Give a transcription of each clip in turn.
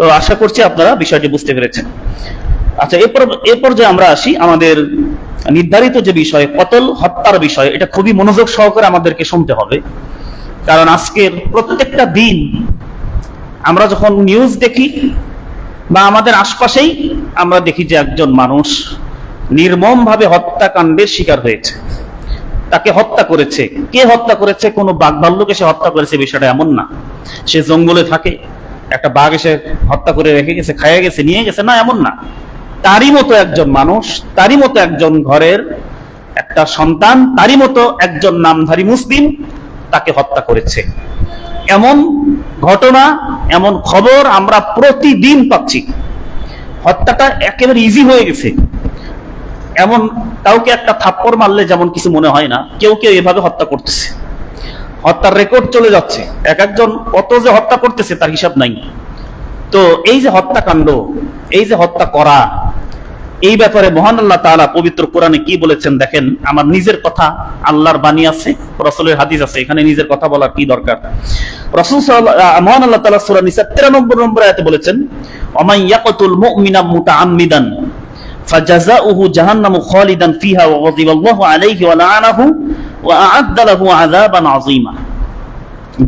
তো আশা করছি আপনারা বিষয়টি বুঝতে পেরেছেন। আচ্ছা এরপর এরপর যে আমরা আসি আমাদের নির্ধারিত যে বিষয়, কতল হত্যার বিষয়, এটা খুবই মনোযোগ সহকারে আমাদেরকে শুনতে হবে। কারণ আজকের প্রত্যেকটা দিন আমরা যখন নিউজ দেখি বা আমাদের আশপাশেই আমরা দেখি যে একজন মানুষ নির্মমভাবে হত্যাকাণ্ডের শিকার হয়েছে। তাকে হত্যা করেছে। কে হত্যা করেছে? কোনো বাঘ ভাল্লুক এসে হত্যা করেছে, বিষয়টা এমন না। সে জঙ্গলে থাকে। একটা বাঘ এসে হত্যা করে রেখে গেছে, খাইয়ে গেছে, নিয়ে গেছে, না, এমন না। তারই মতো একজন মানুষ, তারই মতো একজন ঘরের একটা সন্তান, তারই মতো একজন নামধারী মুসলিম তাকে হত্যা করেছে। এমন ঘটনা, এমন খবর আমরা প্রতিদিন পাচ্ছি। হত্যাটা একেবারে ইজি হয়ে গেছে। এমন কাউকে একটা থাপ্পড় মারলে যেমন কিছু মনে হয় না, কেউ কেউ এভাবে হত্যা করতেছে। হত্যার রেকর্ড চলে যাচ্ছে। এক একজন কত যে হত্যা করতেছে তার হিসাব নাই। তো এই যে হত্যাকাণ্ড, এই যে হত্যা করা, এই ব্যাপারে মহান আল্লাহ তাআলা পবিত্র কোরআনে কি বলেছেন দেখেন? আমার নিজের কথা আল্লাহর বাণী আছে, রসুলের হাদিস আছে, এখানে নিজের কথা বলার কি দরকার? রসুল মহান আল্লাহ তাআলা সূরা নিসা 93 নম্বর আয়াতে বলেছেন ওমান ইয়াকতুল মুমিনা মুতাআম্মিদান, ফাজাযাউহু জাহান্নামু খালিদান ফিহা ওয়া গাযিবা আল্লাহু আলাইহি ওয়া লা'নাহু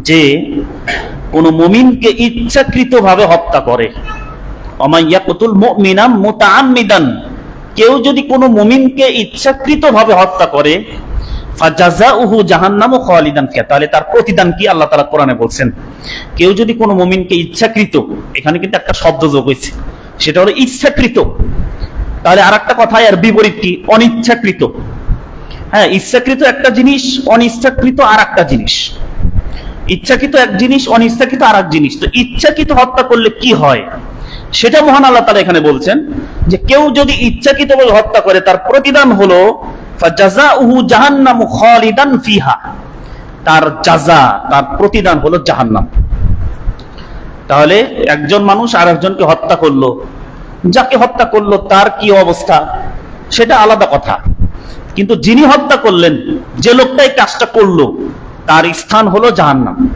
যে কোন মুমিনকে ইচ্ছাকৃতভাবে হত্যা করে। কেউ যদি কোনো মুমিনকে ইচ্ছাকৃতভাবে হত্যা করে তাহলে তার প্রতিদান কি আল্লাহ তাআলা কোরআনে বলছেন? কেউ যদি কোনো মুমিনকে ইচ্ছাকৃত, এখানে কিন্তু একটা শব্দ যোগ হয়েছে, সেটা হলো ইচ্ছাকৃত। তাহলে আর একটা কথা, এর বিপরীত অনিচ্ছাকৃত। হ্যাঁ ইচ্ছাকৃত একটা জিনিস, অনিচ্ছাকৃত আর একটা জিনিস। ইচ্ছাকৃত এক জিনিস, অনিচ্ছাকৃত আর এক জিনিস। তো ইচ্ছাকৃত হত্যা করলে কি হয়? সেটা মহান আল্লাহ তাআলা এখানে বলছেন যে, কেউ যদি ইচ্ছাকৃতভাবে হত্যা করে, তার প্রতিদান হলো ফিহা। তার জাযা, তার প্রতিদান হলো জাহান্নাম। তাহলে একজন মানুষ আর একজনকে হত্যা করল, যাকে হত্যা করল, তার কি অবস্থা? সেটা আলাদা কথা। কিন্তু যিনি হত্যা করলেন, যে লোকটা এই কাজটা করল, তার স্থান হলো জাহান্নাম।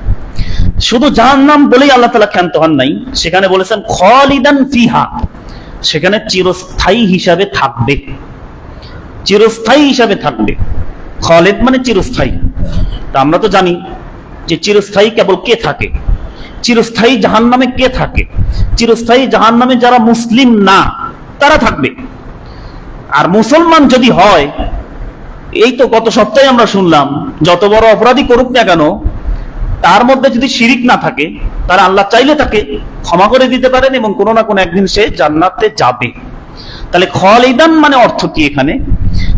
শুধু জাহান্নাম বলেই আল্লাহ তালা ক্ষান্ত হন নাই, সেখানে বলেছেন, খলিদান ফিহা, সেখানে চিরস্থায়ী হিসাবে থাকবে। চিরস্থায়ী হিসাবে থাকবে। খলেদ মানে চিরস্থায়ী। তা আমরা তো জানি যে চিরস্থায়ী কেবল কে থাকে? চিরস্থায়ী জাহান্নামে কে থাকে? চিরস্থায়ী জাহান্নামে যারা মুসলিম না, তারা থাকবে। আর মুসলমান যদি হয় এই তো গত সপ্তাহে আমরা শুনলাম, যত বড় অপরাধী করুক না কেন, তার মধ্যে যদি শিরিক না থাকে, তারা আল্লাহ চাইলে তাকে ক্ষমা করে দিতে পারেন এবং কোনো না কোনো একদিন সে জান্নাতে যাবে। তাহলে খলিদান মানে অর্থ কি এখানে?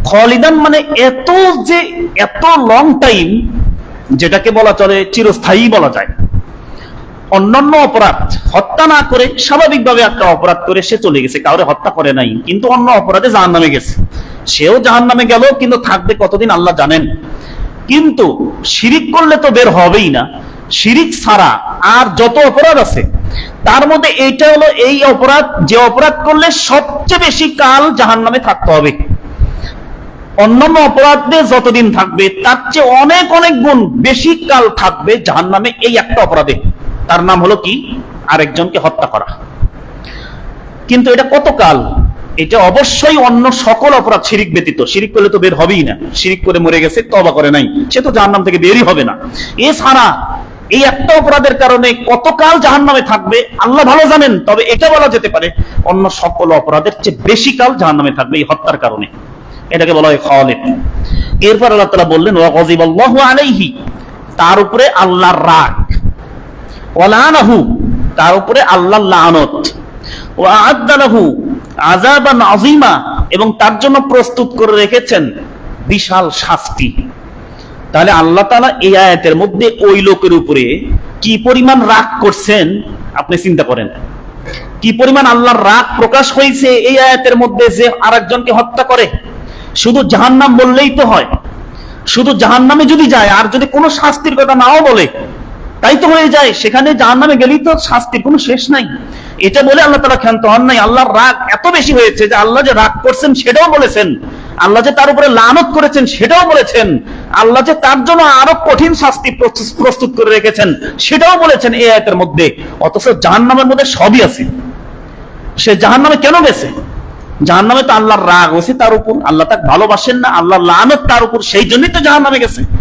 খলিদান মানে এত যে, এত লং টাইম যেটাকে বলা চলে, চিরস্থায়ী বলা যায়। অন্যান্য অপরাধ হত্যা না করে স্বাভাবিকভাবে একটা অপরাধ করে সে চলে গেছে, কাউরে হত্যা করে নাই, কিন্তু অন্য অপরাধে জাহান নামে গেছে। সেও জাহান নামে গেল, কিন্তু থাকবে কতদিন আল্লাহ জানেন। কিন্তু শিরিক করলে তো বের হবেই না। শিরিক ছাড়া আর যত অপরাধ আছে, তার মধ্যে এইটা হলো এই অপরাধ, যে অপরাধ করলে সবচেয়ে বেশি কাল জাহান নামে থাকতে হবে। অন্যান্য অপরাধে যতদিন থাকবে, তার চেয়ে অনেক অনেক গুণ বেশি কাল থাকবে জাহান নামে এই একটা অপরাধে। তার নাম হলো কি? আরেকজনকে হত্যা করা। কিন্তু এটা কত কাল এটা অবশ্যই অন্য সকল অপরাধ শিরিক ব্যতীত। শিরিক করলে তো বের হবেই না। শিরিক করে মরে গেছে তবা করে নাই। সে তো জাহান্নাম থেকে বেরই হবে না। এছাড়া এই একটা অপরাধের কারণে কতকাল জাহান্নামে থাকবে, আল্লাহ ভালো জানেন, তবে এটা বলা যেতে পারে অন্য সকল অপরাধের চেয়ে বেশি কাল জাহান্নামে থাকবে এই হত্যার কারণে। এটাকে বলা হয় খালিদ। এরপর আল্লাহ তালা বললেন তার উপরে আল্লাহর রাগ। ওয়ালানাহু, তার উপরে আল্লাহর লানত। ওয়া আ'আদ্দা লাহু আযাবান আযীমা, এবং তার জন্য প্রস্তুত করে রেখেছেন বিশাল শাস্তি। তাহলে আল্লাহ তাআলা এই আয়াতের মধ্যে ওই লোকের উপরে কি পরিমাণ রাগ করছেন, আপনি চিন্তা করেন। কি পরিমাণ আল্লাহর রাগ প্রকাশ হয়েছে এই আয়াতের মধ্যে যে আরেকজনকে হত্যা করে। শুধু জাহান্নাম বললেই তো হয়। শুধু জাহান্নামে যদি যায়, আর যদি কোনো শাস্তির কথা নাও বলে তাই তো হয়ে যায়, সেখানে জাহান্নামে গেলেই তো শাস্তির কোনো শেষ নাই। এটা বলে আল্লাহ তারা ক্ষান্ত হন নাই। আল্লাহর রাগ এত বেশি হয়েছে যে আল্লাহ যে রাগ করছেন সেটাও বলেছেন। আল্লাহ যে তার উপরে লানত করেছেন সেটাও বলেছেন। আল্লাহ যে তার জন্য আরও কঠিন শাস্তি প্রস্তুত- করে রেখেছেন সেটাও বলেছেন এই আয়াতের মধ্যে। অথচ জাহান্নামের মধ্যে সবই আছে। সে জাহান্নামে কেন গেছে? জাহান্নামে তো আল্লাহর রাগ হয়েছে তার উপর। আল্লাহ তাকে ভালোবাসেন না আল্লাহ লানত তার উপর। সেই জন্যই তো জাহান্নামে গেছে।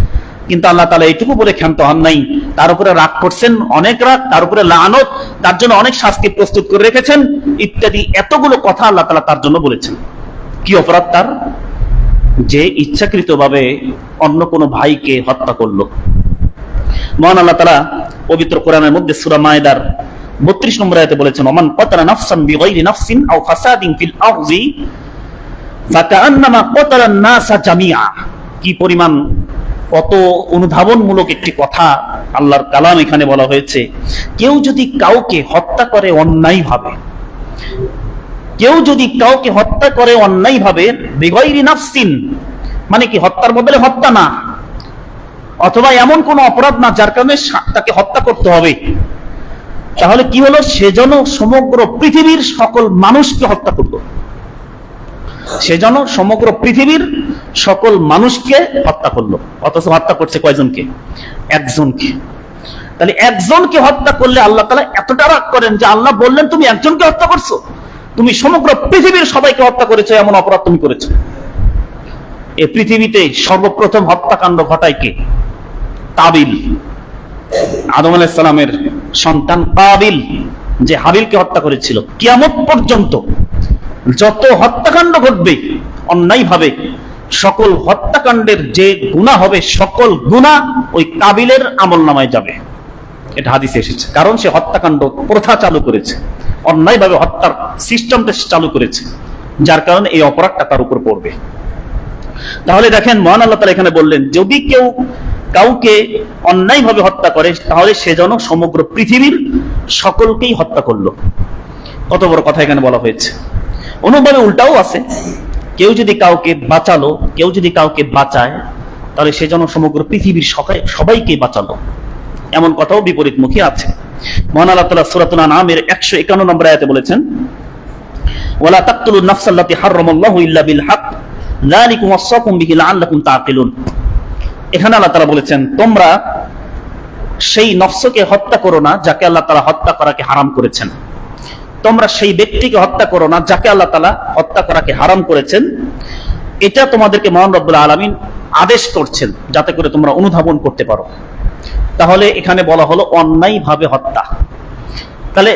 কিন্তু আল্লাহ তালা এইটুকু বলে ক্ষান্ত হন নাই। তার উপরে রাগ করছেন, অনেক রাগ, তার উপরে লানত, তার জন্য অনেক শাস্তি প্রস্তুত করে রেখেছেন, ইত্যাদি এতগুলো কথা আল্লাহ তালা তার জন্য বলেছেন। কি অপরাধ তার? যে ইচ্ছাকৃতভাবে অন্য কোনো ভাইকে হত্যা করল। মহান আল্লাহ তালা পবিত্র কোরআনের মধ্যে সুরা মায়দার বত্রিশ নম্বর আয়াতে বলেছেন, ওমান কতারা নাফসান বিগাইরি নাফসিন আও ফাসাদিন ফিল আরজি ফাকান্নামা কতারা নাসা জামিআ। কি পরিমাণ কত অনুধাবনমূলক একটি কথা আল্লাহর কালাম এখানে বলা হয়েছে। কেউ যদি কাউকে হত্যা করে অন্যায়ভাবে কেউ যদি কাউকে হত্যা করে বিগৈরি নাফসিন মানে কি হত্যার বদলে হত্যা না, অথবা এমন কোন অপরাধ না যার কারণে তাকে হত্যা করতে হবে, তাহলে কি হলো? সেজন্য সমগ্র পৃথিবীর সকল মানুষকে হত্যা করল। সেজন্য সমগ্র পৃথিবীর সকল মানুষকে হত্যা করল, অথচ হত্যা করছে কয়জনকে? একজনকে। তাহলে একজনকে হত্যা করলে আল্লাহ তালা এতটা রাগ করেন যে আল্লাহ বললেন, তুমি একজনকে হত্যা করছ? তুমি সমগ্র পৃথিবীর সবাইকে হত্যা করেছ, এমন অপরাধ তুমি করেছ। এই পৃথিবীতে সর্বপ্রথম হত্যাকাণ্ড ঘটায় কে? তাবিল। আদম আলাইসালামের সন্তান কাবিল যে হাবিলকে হত্যা করেছিল। কিয়ামত পর্যন্ত যত হত্যাকাণ্ড ঘটবে, অন্যায়ভাবে সকল হত্যাকাণ্ডের যে গুণা হবে, সকল গুণা ওই কাবিলের আমল নামায় যাবে। এটা হাদিসে এসেছে। কারণ সে হত্যাকাণ্ড প্রথা চালু করেছে। অন্যায়ভাবে হত্যার সিস্টেমটা চালু করেছে। যার কারণে এই অপরাধটা তার উপর পড়বে। তাহলে দেখেন, মহান আল্লাহ তালা এখানে বললেন, যদি কেউ কাউকে অন্যায়ভাবে হত্যা করে, তাহলে সে যেন সমগ্র পৃথিবীর সকলকেই হত্যা করল। কত বড় কথা এখানে বলা হয়েছে। অনুভাবে উল্টাও আছে। কেউ যদি কাউকে বাঁচালো, কেউ যদি কাউকে বাঁচায়, তাহলে সে যেন সমগ্র পৃথিবীর সবাইকে বাঁচালো। এমন কথাও বিপরীতমুখী আছে। মহান আল্লাহ তালা সুরাতুল নামের একশো একান্ন নম্বর আয়াতে বলেছেন নাফসাল্লাতি ইল্লা বিল যালিকুম বিহি লাআল্লাকুম তাআকিলুন। এখানে আল্লাহ বলেছেন, তোমরা সেই নফসকে হত্যা করো না, যাকে আল্লাহ তাআলা হত্যা করাকে হারাম করেছেন। তোমরা সেই ব্যক্তিকে হত্যা করো না, যাকে আল্লাহ তালা হত্যা করাকে হারাম করেছেন। এটা তোমাদেরকে মহান রব্বুল আলামিন আদেশ করছেন, যাতে করে তোমরা অনুধাবন করতে পারো। তাহলে এখানে বলা হলো অন্যায়ভাবে হত্যা। তাহলে